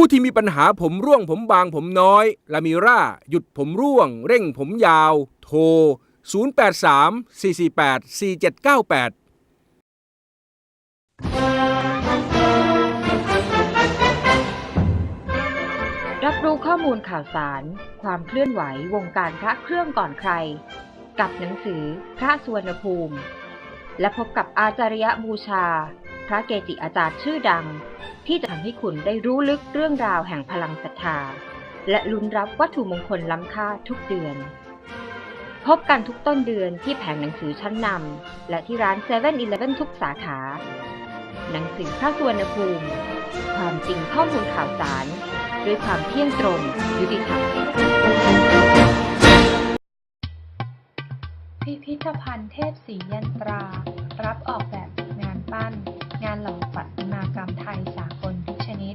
ผู้ที่มีปัญหาผมร่วงผมบางผมน้อย ลามิร่า หยุดผมร่วง เร่งผมยาว โทร 083 448 4798รับรู้ข้อมูลข่าวสาร ความเคลื่อนไหววงการพระเครื่องก่อนใคร กับหนังสือพระสุวรรณภูมิ และพบกับอาจารยบูชา พระเกจิอาจารย์ชื่อดัง ที่จะทำให้คุณได้รู้ลึกเรื่องราวแห่งพลังศรัทธา และลุ้นรับวัตถุมงคลล้ำค่าทุกเดือน พบกันทุกต้นเดือนที่แผงหนังสือชั้นนำและที่ร้าน7 e เ e ่ e อทุกสาขา หนังสือพระสุวรรณภูมิ ความจริงข้อมูลข่าวสาร ด้วยความเที่ยงตรงยุติธรรมพิพิธภัณฑ์เทพศรียันตรา รับออกแบบงานปั้นานหล่อประติมากรรมไทยสากลทุกชนิด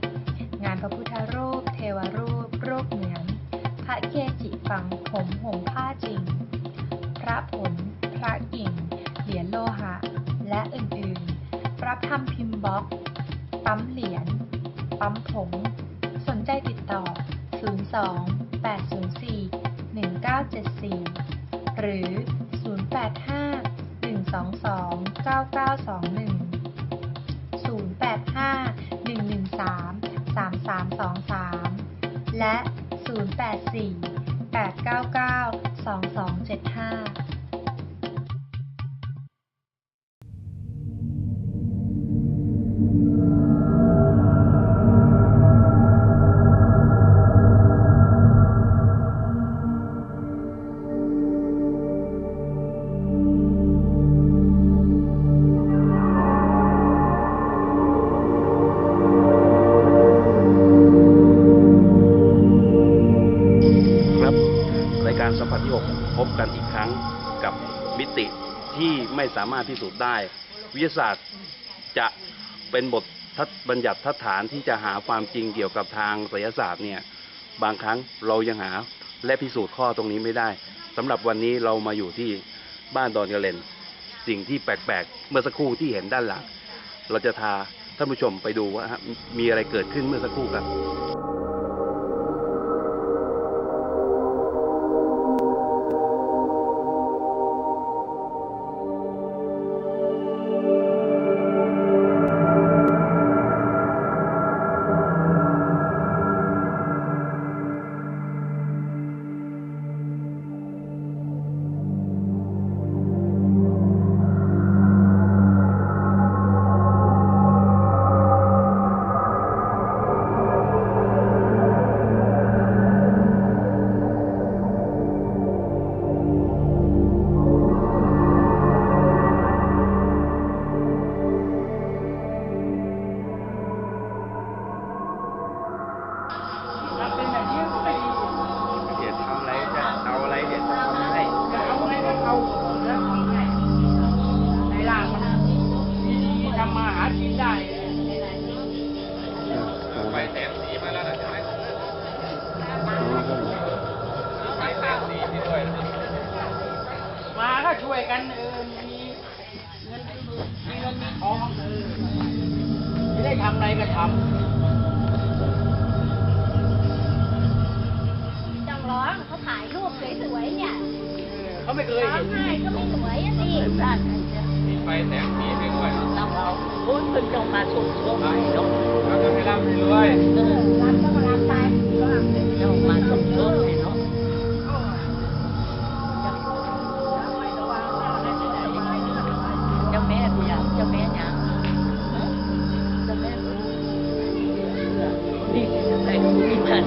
งานพระพุทธรูป เทวรูป รูปเหมือน พระเกจิฝังผมห่มผ้าจริง พระผล พระกิ่ง เหรียญโลหะ และอื่นๆ รับทำพิมพ์บล็อก ปั๊มเหรียญ ปั๊มผงสนใจติดต่อ 02 วิทยาศาสตร์จะเป็นบททัดบัญญัติทัดฐานที่จะหาความจริงเกี่ยวกับทางไสยศาสตร์เนี่ยบางครั้งเรายังหาและพิสูจน์ข้อตรงนี้ไม่ได้สำหรับวันนี้เรามาอยู่ที่บ้านดอนกระเลนสิ่งที่แปลกๆ เมื่อสักครู่ที่เห็นด้านหลัง เราจะพาท่านผู้ชมไปดูว่ามีอะไรเกิดขึ้นเมื่อสักครู่ครับ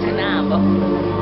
ที่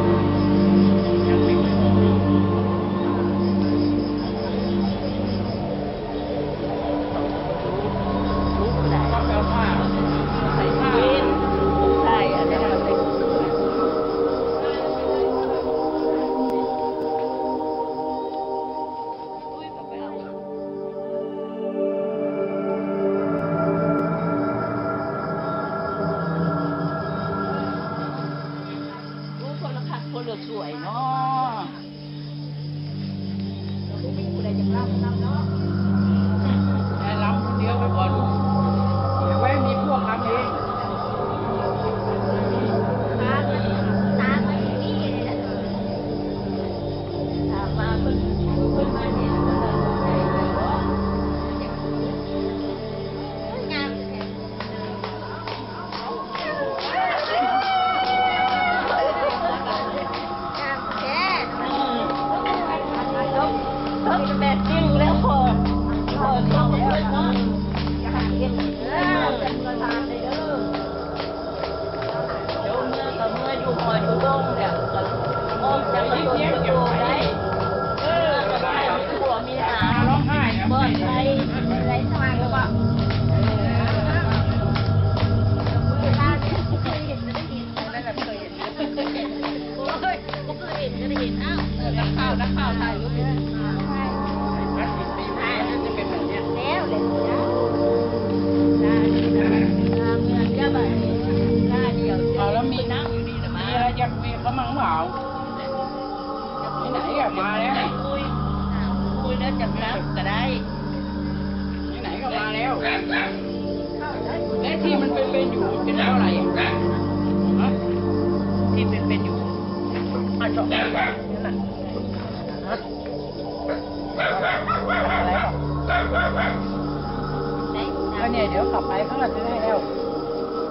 ก็เนี่ยเดี๋ยวกลับไปเขาก็ซื้อให้แล้ว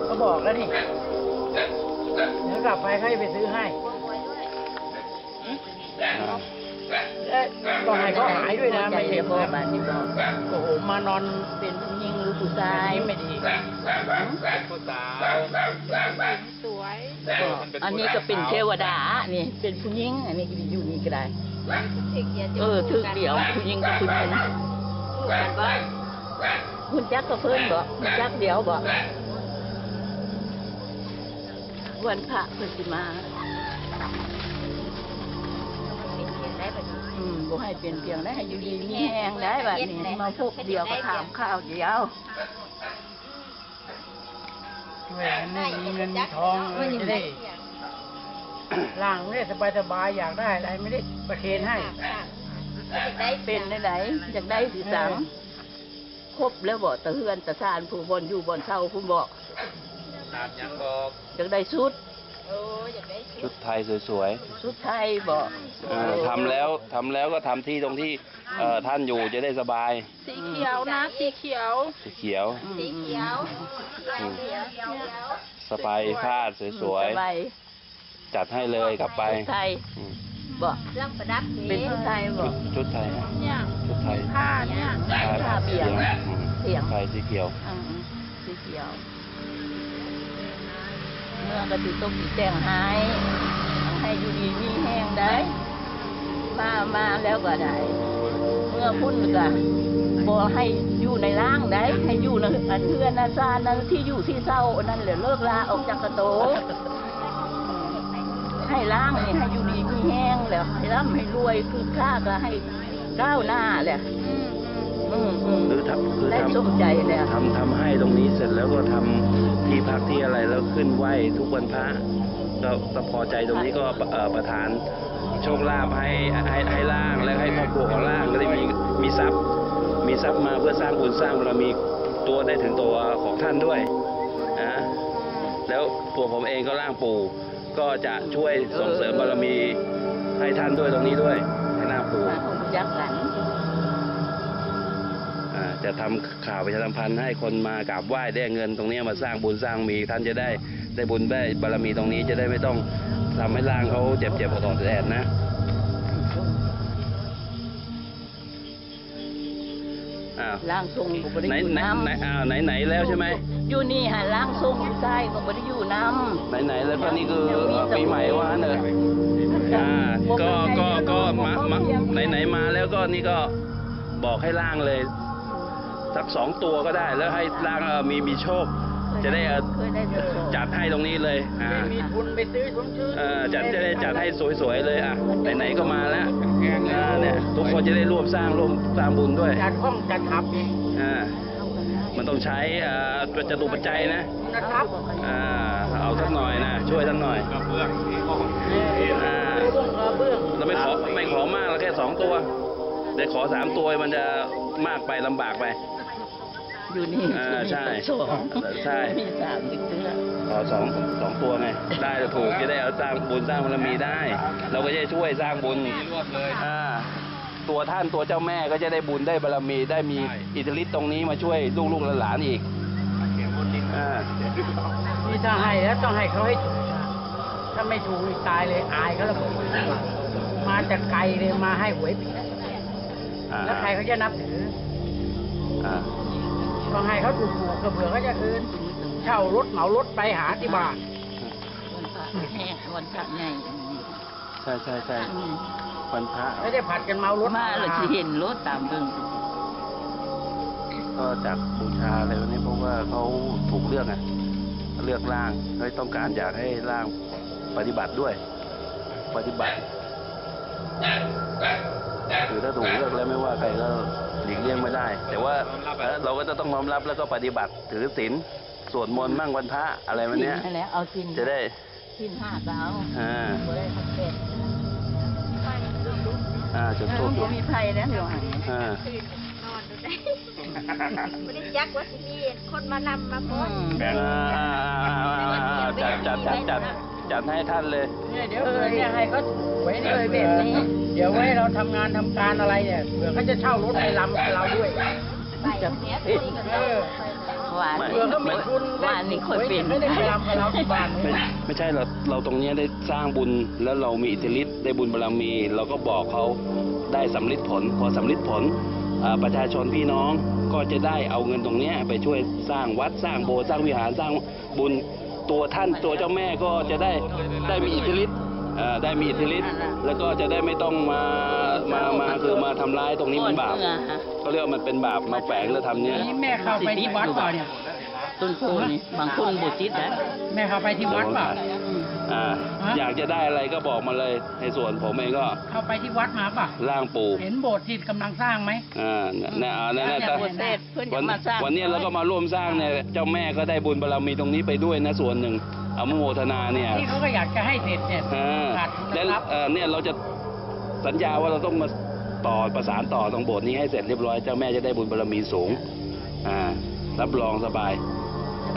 เขาบอกแล้วนี่เดี๋ยวกลับไปเขาจะไปซื้อให้เอ๊ะต้องให้เขาหายด้วยนะไม่ใช่พอบานนี่บอกโอ้โหมานอนเป็นผู้หญิงหรือผู้ชายไม่ดีอันนี้ก็เป็นเทวดานี่เป็นผู้หญิงอันนี้ก็อยู่นี่ก็ได้เออถึกเดียวผู้หญิงกับผู้หญิง คุณจักก็เพิ่นบอกคุณจักเดียวบอกวันพระเพิ่นสิมาอืมบ่ให้เปลี่ยนเปลี่ยนได้ให้อยู่ดีมีแหงได้แบบนี้มาพบเดียวก็ถามข้าวเดียวช่วยกันนี่มีเงินมีทองเออจะได้ล่างได้สบายสบายๆอยากได้อะไรไม่ได้ประเคนให้ เป็นได้ไหนอยากได้สีสัง ครบแล้วบอกตะเฮือนตะซานผู้บนอยู่บนเศร้าผู้บอกอยากได้ชุดชุดไทยสวยชุดไทยบอกๆอ่าทำแล้วทำแล้วก็ทำที่ตรงที่เอ่อท่านอยู่จะได้สบาย สีเขียวนะ สีเขียว สีเขียวสีเขียวอืมสบายผ้าสวยสบายๆ จัดให้เลยกลับไปชุดไทย อืม บอกเป็นชุดไทยบชุอดกชุดไทยฮะเนี่ยชุดไทยผ้าเนี่ยผ้าผ้าเบี่ยงอืมเบี่ยงไทยสีเขียวอืมสีเขียว เมื่อก็ติตกติแต่งหายให้อยู่ดีมีแห้งได้มามาแล้วก็ได้ เมื่อพุ่นก็บอให้อยู่ในร่างได้ให้อยู่ในอันเพื่อนอาซานนั้นที่อยู่ที่เศร้านั่นแหละเลิกลาออกจากกระโตให้ร่างนี่ให้อยู่ดี มีแห้งแล้วให้ร่ำให้รวยคือข้าก็ให้ก้าวหน้าแหละอืมอืมหรือทำคือได้ทำสมใจแล้วทำทำให้ตรงนี้เสร็จแล้วก็ทำที่พักที่อะไรแล้วขึ้นไหวทุกวันพระก็ก็พอใจตรงนี้ก็เอ่อประทานโชคลาภให้ให้ให้ล่างและให้ครอบครัวของล่างก็ได้มีมีทรัพย์ มีทรัพย์มาเพื่อสร้างบุญสร้างบารมีตัวได้ถึงตัวของท่านด้วยนะแล้วตัวผมเองก็ร่างปู่ ก็จะช่วยส่งเสริมบารมีให้ท่านด้วยตรงนี้ด้วยให้างปู่มาของยักษ์กันอ่าจะทำข่าวประชาสัมพันธ์ให้คนมากราบไหว้ได้เงินตรงนี้มาสร้างบุญสร้างมีท่านจะได้ได้บุญได้บารมีตรงนี้จะได้ไม่ต้องทำให้ร่างเขาเจ็บเจ็บปวดแอดนะ ร่างทรงก็บ่ได้ไหนอยู่ไหนน้ำไหนอ้าวไหนไหนแล้วใช่ไหมอยู่นี่ฮะร่างทรงอยู่ใต้ก็บ่ได้อยู่น้ไหนไหนแล้วก็นี่คือปีใหม่ว่าเนอะำอ่าก็ก็ก็มามาไหนไหนมาแล้วก็นี่ก็บอกให้ร่างเลย สักสองตัวก็ได้แล้วให้ร่างเอ่อมีมีโชค จะได้เอ่อเคยได้จะโชคจัดให้ตรงนี้เลยอ่าไม่มีทุนไปซื้อทุนซื้อเออจัดจะได้จัดให้สวยๆเลยอะไหนๆก็มาแล้วอ่าเนี่ยทุกคนจะได้ร่วมสร้างร่วมสร้างบุญด้วยจัดห้องจัดทับอีกอ่ามันต้องใช้อ่าจตุปัจจัยนะนะครับอ่าเอาสักหน่อยนะช่วยสักหน่อยอ่าเบื้องกระเบื้องเราไม่ขอไม่ขอมากเราแค่สองตัวเดี๋ยวขอสามตัวมันจะมากไปลำบากไป อยู่นี่อ่าใช่สองใช่ มีสามอีกเตื้อขอสองสองตัวไง ได้จะถูกจะได้เอาสร้างบุญสร้างบารมีได้ เราก็จะได้ช่วยสร้างบุญอ่าตัวท่านตัวเจ้าแม่ก็จะได้บุญได้บารมีได้มีอิทธิฤทธิ์ตรงนี้มาช่วยลูกๆหลานๆอีกอ่านี่ถ้าให้แล้วต้องให้เขาให้ถูกถ้าไม่ถูกนี่ตายเลยอายเขาแล้วมาจากไกลเลยมาให้หวยผิดอ่าแล้วใครเขาจะนับถือ อ่า ต้องให้เขาถูกถูกๆเผื่อเขาจะคืนเช่ารถเหมารถไปหาที่บ้านวันพระแห้งวันพระใหญ่ใช่ใช่ใช่อืมวันพระไม่ได้ผัดกันเมารถมาเราจะเห็นรถตามเบิ่งก็จากบูชาอะไรพวกนี้เพราะว่าเขาถูกเลือกไงเลือกร่างเขาต้องการอยากให้ร่างปฏิบัติด้วย ปฏิบัติ คือถ้าถูกเลือกแล้วไม่ว่าใครก็หลีกเลี่ยงไม่ได้ แต่ว่าเอ่อเราก็จะต้องน้อมรับแล้วก็ปฏิบัติถือศีลสวดมนต์มั่งวันพระอะไรแบบเนี้ยนั่นแหละเอาสินจะได้สินห้าก็เอาอ่าบ่ได้ทำเป็ดอ่าจุดเอทูอบบ่มีไผแล้วเดี๋ยวให้อ่าไม่ได้จักว่าสิมีคนมานำมาอืพ้นมอ่าอ่าจัดจัดจัด จัดให้ท่านเลย เนี่ยเดี๋ยวเผื่อเนี่ยให้เขาไว้เนี่ยเอ้ยเผื่อแบบนี้ เดี๋ยวไว้เราทำงานทำการอะไรเนี่ยเผื่อเขาจะเช่ารถไปลำกับเราด้วยจะเออ หวานไม่เผื่อเขามีทุนหวานนี่คนเป็น ไม่ได้ไปลำกับเราที่บ้านไม่ไม่ใช่เราเราตรงเนี้ยได้สร้างบุญแล้วเรามีอิทธิฤทธิ์ได้บุญบารมี เราก็บอกเขาได้สำลิดผล พอสำลิดผลอ่าประชาชนพี่น้องก็จะได้เอาเงินตรงเนี้ยไปช่วยสร้างวัดสร้างโบสถ์สร้างวิหารสร้างบุญ ตัวท่านตัวเจ้าแม่ก็จะได้ได้มีอิทธิฤทธิ์อ่าได้มีอิทธิฤทธิ์แล้วก็จะได้ไม่ต้องมามามาคือมาทำร้ายตรงนี้มันบาปเมื่อฮะเขาเรียกว่ามันเป็นบาปมาแฝงแล้วทำเนี้ยนี่แม่เข้าไปที่วัดเปล่าเนี่ยต้นโพนี่บางคนบุติดนะแม่เข้าไปที่วัดเปล่า อ่าฮะ อยากจะได้อะไรก็บอกมาเลยในส่วนผมเองก็เข้าไปที่วัดมาเปล่าร่างปู่เห็นโบสถ์ที่กำลังสร้างไหม อ่าเนี่ยอ่านั่นอยาแต่กบวชเทศเพื่อนจะวันมาสร้าง วันเนี้ยเราก็มาร่วมสร้างเนี่ยเจ้าแม่ก็ได้บุญบารมีตรงนี้ไปด้วยนะส่วนหนึ่งเอามุโมทนาเนี่ย ที่เขาก็อยากจะให้เสร็จเนี่ยอ่าขาดทุนและนะครับ เอ่อเนี่ยเราจะสัญญาว่าเราต้องมาต่อประสานต่อตรงโบสถ์นี้ให้เสร็จเรียบร้อยเจ้าแม่จะได้บุญบารมีสูงอ่ารับรองสบาย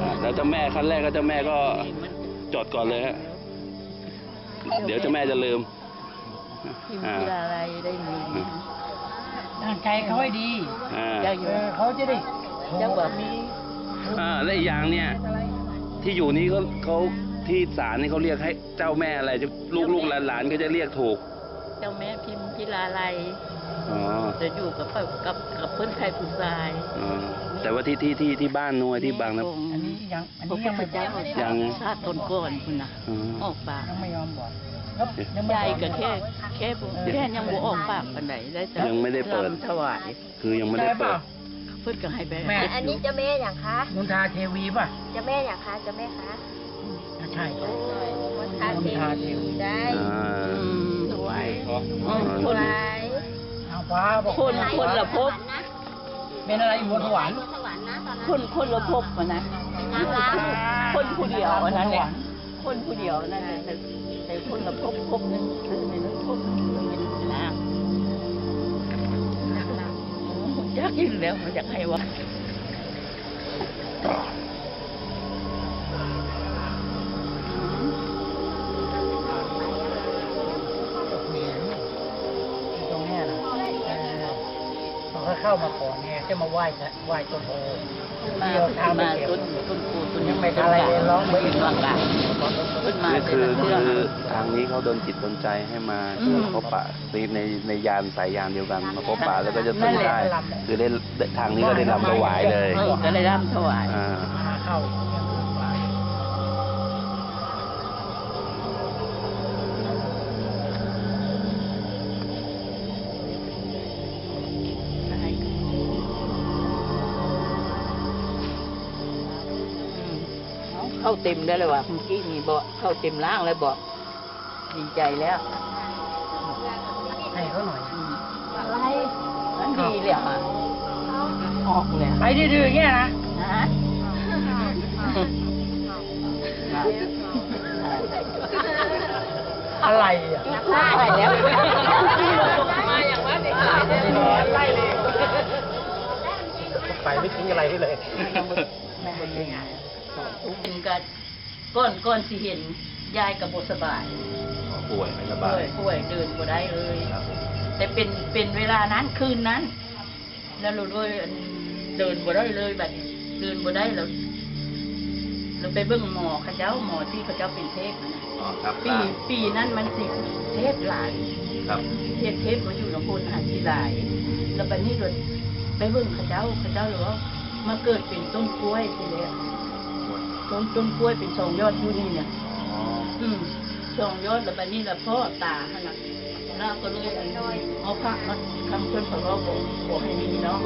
อ่าแล้วเจ้าแม่ขั้นแรกก็เจ้าแม่ก็จดก่อนเลยฮะ เดี๋ยวเจ้าแม่จะลืมพิมพ์กีฬาอะไรได้มีตั้งใจเขาให้ดีอ่าจะอเอยู่อเขาจะได้จะบอกมีอ่าและอีกอย่างเนี่ย ที่อยู่นี้เขาเขาที่ศาลนี่เขาเรียกให้เจ้าแม่อะไรจะลูกลูกหลานหลานก็จะเรียกถูก เจ้าแม่พิมพ์กีฬาอะไร อ๋อจะอยู่กับกับกับเพื่อนไทยผู้ชายอ๋อแต่ว่าที่ที่ที่ที่บ้านนัวที่บางนะอันนี้ยังอันพระนี้พุยัทงธไม่เจ้ายังชาติตนก่อนคุณนะอ๋อออกปากยังไม่ยอมบอกแล้วยังไม่ยายบอกก็แค่แค่แค่ยังบ่ออกปากปานไหนได้แต่ยังไม่ได้เปิดรำถวายคือยังไม่ได้ใช่เปเปิล่าดเพื่อนก็ให้ไปแม่อันนี้เจ้าแม่อย่างคะมุนทาเทวีป่ะเจ้าแม่อย่างคะเจ้าแม่คะใช่มนทาเทวีได้อ่าอืมถวายอืมถคนวายเอา ฟ้าบอกคนคนละภพเป็นอะไรอยู่บนสวรรค์คนคนละภพมานะคนผู้เดียวอันนั้นแหละคนผู้เดียวนั่นแหละแต่แต่คนละภพภพหนึงคือในนั้นภพหนึงเป็นนะอยากยินแล้วมันอยากให้ว่า เขาเข้ามาก่อนไงจะมาไหว้นะไหว้ต้นโพมาเดี๋ยวทำมาไม่เก็บต้นต้นปูต้นยังไม่ทันอะไรเลยร้องไม่เป็นวางกลางขึ้นมานี่คือเป็นคืเรื่องอทางนี้เขาโดนจิตโดนใจให้มาอืมพบปะในในในยานสายยานเดียวกันมาพบปะแล้วก็จะนั่ตื่นนแหละได้ คือได้ได้ทางนี้ก็ได้รำถวายเลยเออก็เลยร่ำถวายอ่ามาเข้า เข้าเต็มได้เลยว่ะเมื่อกี้มีบอกเข้าเต็มล่างเลยบอกดีใจแล้วให้เขาหน่อยอืมมันดีเลยอะออกเลยไปดื้อๆอย่างเงี้ยนะฮะอะไรอะไปแล้วไปไม่ทิ้งอะไรให้เลยแม่เป็นไงทุกข์กันก้อนก้อนสิเห็นยายกับบสบายป่วยไม่สบาป่วยยป่วยเดินบ่ได้เลย ครับแต่เป็นเป็นเวลานั้นคืนนั้น แล้วเราด้วยอันเดินบ่ได้เลยแบบนี้เดินบ่ได้แล้วเราไปเบิ่งหมอเขาเจ้าหมอที่เขาเจ้าเป็นเทพนะอ๋อครับปีปีนั้นมันสิเทพหลาย ครับเทพเทพมาอยู่ในคนหาที่หลาย แล้วบัดนี้เราไปเบิ่งเขาเจ้าเขาเจ้าเลยว่ามาเกิดเป็นต้นกล้วยทีเดียว ต้นต้นกล้วยเป็นสองยอดอยู่นี่เนี่ยอ๋ออืมสองยอดแล้วบัดนี้ละพ่อตาขนาดแล้วก็เลยอันเอาพระมาทำเพื่อนของเราบอกบอกให้มีเนาะ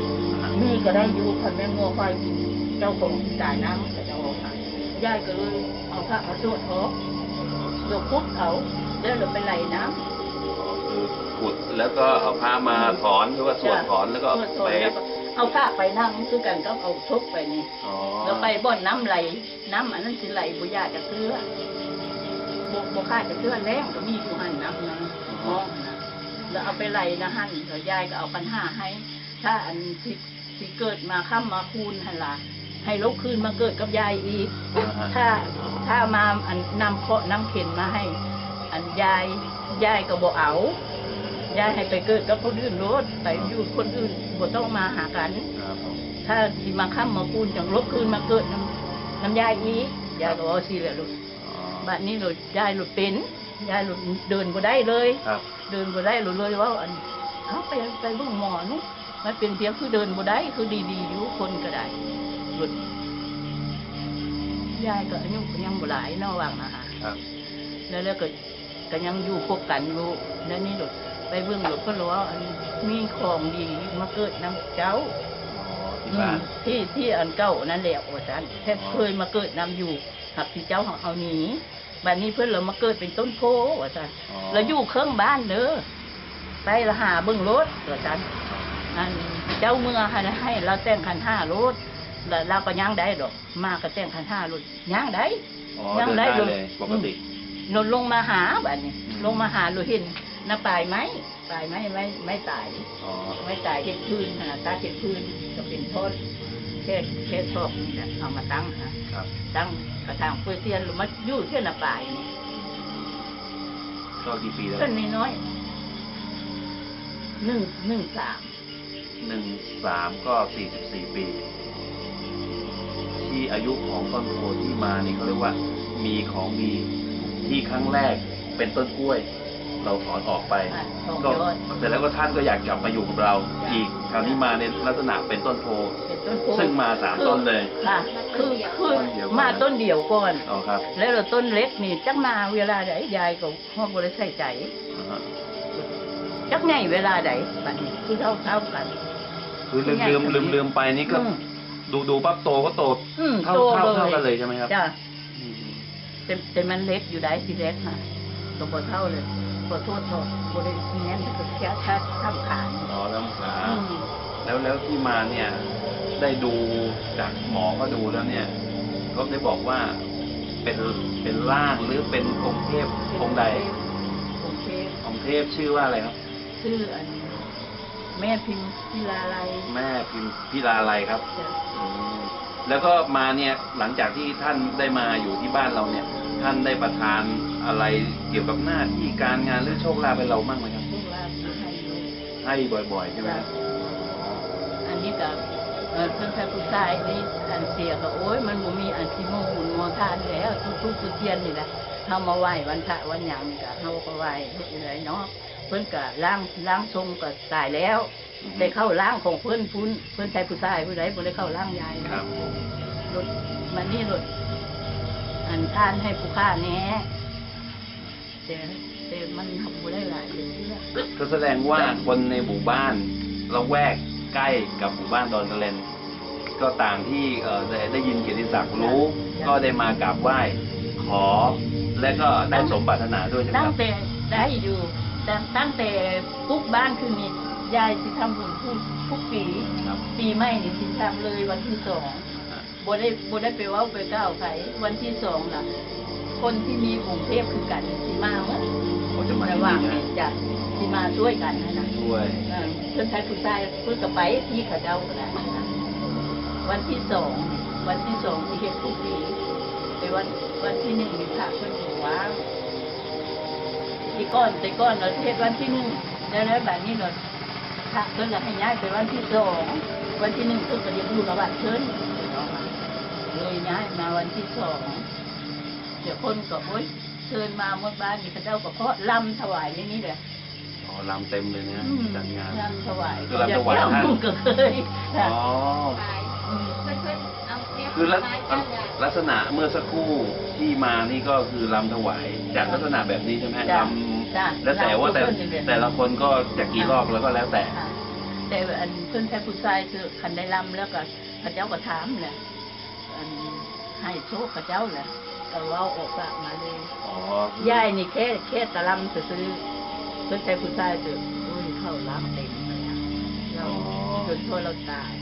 มีก็ได้อยู่คันแม่งัวควายเจ้าของจ่ายน้ำกับเจ้าของค่ะยายก็เลยเอาพระมาสวดท้องยกพุกเขาแล้วเราไปไหลน้คือขุดแล้วก็เอาผ้ามาถอนหรือว่าำสวดถอนแล้วก็สวดถอไปนแล้วก็ เอาพระไปนั่งคือกันก็เอาทุกไปนี่อ๋อแล้วไปบ่อนน้ำไหล น้ำอันนั้นสิไหลบุญญาจะเสื้อบุบุค่าจะเสื้อแรงก็มีอยู่หันน้ำนะห้องนะแล้วเอาไปไหลนะหันแล้วยายก็เอาปัญหาให้ ถ้าอันสิสิเกิดมาข้ามมาคูณหันละให้ลุกขึ้นมาเกิดกับยายอีก ถ้าถ้ามาอันนำเคราะห์นำเข็นมาให้ อันยายยายก็บ่เอา ยายให้ไปเกิดกับคนอื่นโลดไปอยู่คนอื่นบ่ต้องมาหากัน ครับผมถ้าสิมาค้ำมาคูนจังลบคืนมาเกิดน้ำน้ำยายอีกยายก็เอาสิแหละลูกอ๋อบัดนี้หลุดยายหลุดเป็นยายหลุดเดินบ่ได้เลย ครับเดินบ่ได้หลุดเลยว่าอันเอาไปไปเบิ่งหมอนุมันเป็นเพียงคือเดินบ่ได้คือดีๆอยู่คนก็ได้หลุดยายก็อายุก็ยังบ่หลายเนาะว่างนะฮะครับ แล้วแล้วก็ก็ยังอยู่พบกันอยู่แล้วนี่หลุด ไปเบิ่งหลุดก็รู้ว่าอันมีของดีมาเกิดน้ำเจ้าอ๋อที่บ้านอืมที่ที่อันเก่านั่นแหละว่าจันแทบเคยมาเกิดนำอยู่หักที่เจ้าของเอาหนีบัดนี้เพื่อนเรามาเกิดเป็นต้นโพว่าจันอ๋อเราอยู่เครื่องบ้านเด้อไปละหาเบิ้งรถว่าจันอันเจ้าเมื่อให้ให้เราแต่งคันห้ารถแล้วเราก็ย่างได้ดอก มาก็แต่งคันห้ารถย่างได้อ๋อยังเดินได้ได้อยู่เลยปกตินนลงมาหาบัดนี้อืมลงมาหาเราเห็น น้าปลายไหมปลายไหมไม่ไม่ตาย อ๋อไม่ตายเห็ดพื้นขนาดตาเห็ดพื้นก็เป็นโทษแค่แค่ชอบนี่แหละเอามาตั้งฮะครับ ตั้งกระถางเพื่อเทียนหรือมาอยู่เที่ยนละปลายนี่ก็กี่ปีแล้วต้นนี้น้อยหนึ่งหนึ่งสามหนึ่งสามก็สี่สิบสี่ปี ที่อายุของต้นโพที่มานี่เขาเรียกว่า มีของดีที่ครั้งแรกเป็นต้นกล้วย เราถอนออกไปอะสองก็ยอดเสร็จแล้วก็ท่านก็อยากกลับมาอยู่กับเราอีกคราวนี้มาในลักษณะเป็นต้นโพเป็นต้นโพซึ่งมาสามต้นเลยค่ะคือคือต้นเดียวก่อนมาต้นเดียวก่อนอ๋อครับ แล้วเราต้นเล็กนี่จักมาเวลาใดยายก็ห้องบริใส่ใจอ่าฮะจักไงเวลาใดบัดนี้คือเท่าเท่าๆกันคือลืมลืมลืมลืมไปนี่ก็อืมดูดูปั๊บโตก็โตอืมเท่าโตเท่าเลยเท่ากันเลยใช่ไหมครับจ้ะอืมแต่แต่มันเล็กอยู่ได้ทีเล็กค่ะตัวบ่เท่าเลย ขอโทษโทษบริเงี้ยก็แค่ถ้าทำขานอ๋อแล้วขาอืมแล้วแล้วที่มาเนี่ย ได้ดูจากหมอก็ดูแล้วเนี่ย ก็ได้บอกว่าเป็นเป็นร่างหรือเป็นองค์เทพองค์ใดองค์เทพองค์เทพชื่อว่าอะไรครับ ชื่ออัน แม่พิมพ์พิลาไลยแม่พิมพิลาอะไรครับจ้ะอืมแล้วก็มาเนี่ยหลังจากที่ท่านได้มาอยู่ที่บ้านเราเนี่ย ท่านได้ประทาน อะไรเกี่ยวกับหน้าที่การงานหรือโชคลาภให้เราบ้างไหมครับ ลูกลาภที่ให้ลูกให้บ่อยๆใช่ไหมครับอันนี้ก็เอ่อเพื่อนชายผู้ชายนี่อันเสียก็โอ้ยมันบ่มีอันที่โมหุ่นโมทานแล้วทุกทุกทุกเทียนนี่แหละเฮามาไหว้วันพระวันหยังนี่ก็เฮาก็ไหว้เฮ็ดจังไดเนาะเพิ่นก็ล้างล้างทรงก็ตายแล้วอือฮึได้เข้าล้างของเพิ่นพุ่นเพิ่นชายผู้ชายผู้ใดบ่ได้เข้าล้างยายคนะรับรถมันนี่รถอันทานให้ผู้ค้าแหน่ แต่แต่มันทำบ่ได้หลายเดือนแล้วก็แสดงว่าคนในหมู่บ้านละแวกใกล้กับหมู่บ้านดอนกระเลนก็ต่างที่เอ่อได้ได้ยินเกียรติศักดิ์รู้ ก็ได้มากราบไหว้ขอ และก็ได้สมปรารถนาด้วยใช่ไหมตั้คงรับแต่ได้อยู่แต่ตั้งแต่ปุ๊บบ้านคือนี่ยายสิทำบุญทุกทุกปีครับปีใหม่นี่สิทำเลยวันที่สอง บ่ได้บ่ได้ไปเว่าไปก้าวไผวันที่สองน่ะ คนที่มีกรุงเทพคือกันสิมาเมื่อเขาจะมาระที่หว่างนี่นี้นะจะสิมาช่วยกันนะนะด้วยเออเพื่อนชายผู้ชายเพื่อนกับไปที่เขาเจ้าก็ได้นะวันที่สองวันที่สองที่เฮ็ดทุกปีไปวันวันที่หนึ่งมีพระเพื่อนหัวางที่ก้อนแต่ก้อนเราเทศวันที่หนึ่งแล้วแล้วแบบนี้เราพระเพื่อนเราให้ย้ายไปวันที่สองวันที่หนึ่งเพื่อนก็ยังอยู่กับบ้านเชิญเลยย้ายมาวันที่สองเดี๋ยวคนก็โอ๊ยเชิญมาหมดบ้านนี่เขาเจ้าก็เพราะลำถวายในนี้แหละอ๋อลำเต็มเลยนะอืมจัดงานลำถวายคือลำถวายอย่ท่านงก็เคยค่ะอ๋ออืมคือลักลักษณะเมื่อสักครู่ที่มานี่ก็คือลำถวายจากลักษณะแบบนี้ใช่ไหมจ้ะลจ้ะำแล้วแต่ว่าแต่ลำทุกคนนี่แหละแต่ละคนก็จะกี่รอบแล้วก็แล้วแต่ค่ะแต่อันเพื่อนแท้ผู้ชายคือคันได้ลำแล้วก็พระเจ้าก็ถามแหละอันให้โชคพระเจ้าแหละ ก็เว่าออกปากมาเลยอ๋อยายนี่แค่แค่ตะลำซื้อๆเพื่อนแท้ผู้ชายคือโอ้ยเข้าลำเต็มเลยอะเราจนทั่วเราตาย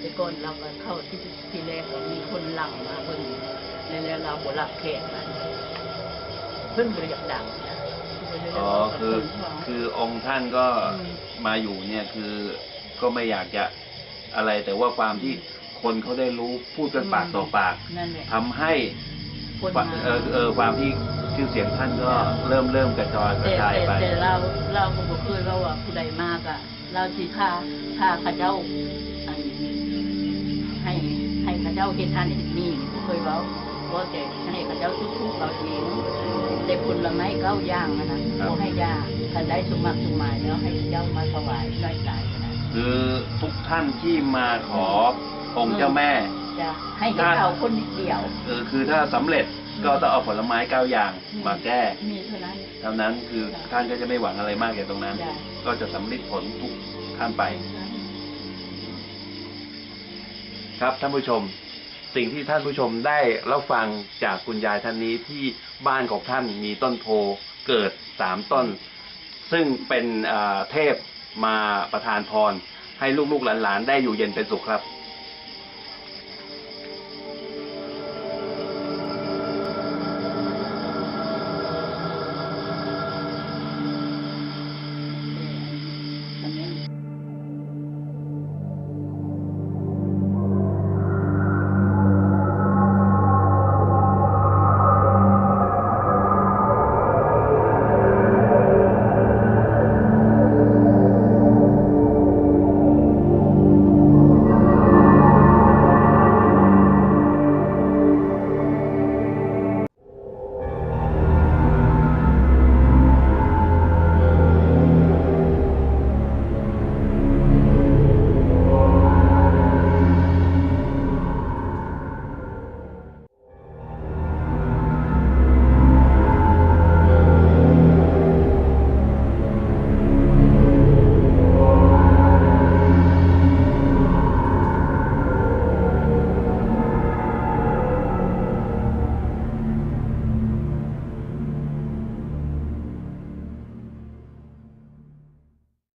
แต่ก่อนเราก็เข้าที่ที่แรกก็มีคนหลังมาเพิ่นแล้วเราบรับแขกมันเพิ่นบริจาคดังนะอ๋อคือคือองค์ท่านก็อืมมาอยู่เนี่ยคือก็ไม่อยากจะอะไรแต่ว่าความที่คคนเขาได้รู้พูดกันปากต่อปากนั่นแหละทำให้ คนความาเออเออความที่ชื่อเสียงท่านก็เริ่มเริ่มกระจายกแต่ระจายแต่ไปแต่เราเราก็บอกเคยว่าว่าผู้ใดมากอะเราสิพาพาข้าเจ้าอันให้ให้ข้าเจ้าเฮ็ดทานเฮ็ดนี่บ่เคยเว้าว่าแต่ให้ข้าเจ้าทุกๆเราเองแต่ผลไม้เก้าอย่างอะนะบ่ให้ยาคันได้สมมักสมหมายแล้วให้เจ้ามาถวายน้อยหลายนะคือทุกท่านที่มาขอองค์เจ้าแม่ จะให้เห็นเราคนนิดเดียว เออคือถ้าสำเร็จก็ต้องเอาผลไม้เก้าอย่างมาแก้มีเท่านั้นเท่านั้นคือท่านก็จะไม่หวังอะไรมากจากตรงนั้นจ้ะก็จะสำเร็จผลทุกท่านไป ครับท่านผู้ชม สิ่งที่ท่านผู้ชมได้รับฟังจากคุณยายท่านนี้ที่บ้านของท่านมีต้นโพเกิดสามต้น ซึ่งเป็นเอ่อเทพมาประทานพรให้ลูกๆหลานๆได้อยู่เย็นเป็นสุขครับ